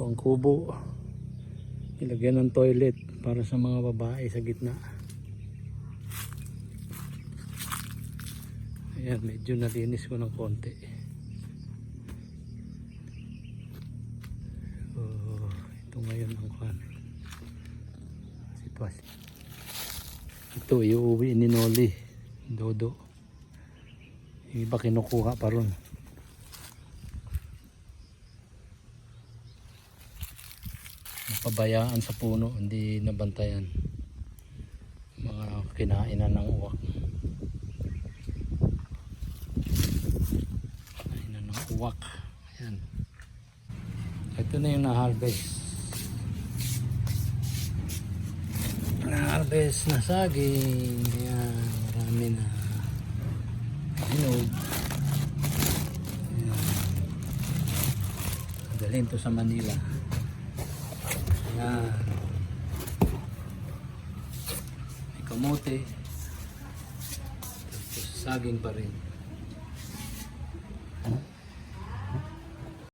Ito ang kubo. Ilagyan ng toilet para sa mga babae sa gitna. Ayan, medyo nalinis ko ng konti. So, ito ngayon ang kwan. Sitwasyon. Ito, iuwi ni Noli. Dodo. Yung iba kinukuha pa ron. Napabayaan sa puno, hindi nabantayan. Mga kinainan ng uwak. Kinainan ng uwak. Ayan. Ito na yung na-harvest. Na-harvest na saging. Ayan, marami na. Hinog. Dalhin to sa Manila. Ayan. May kamote. Tapos saging pa rin.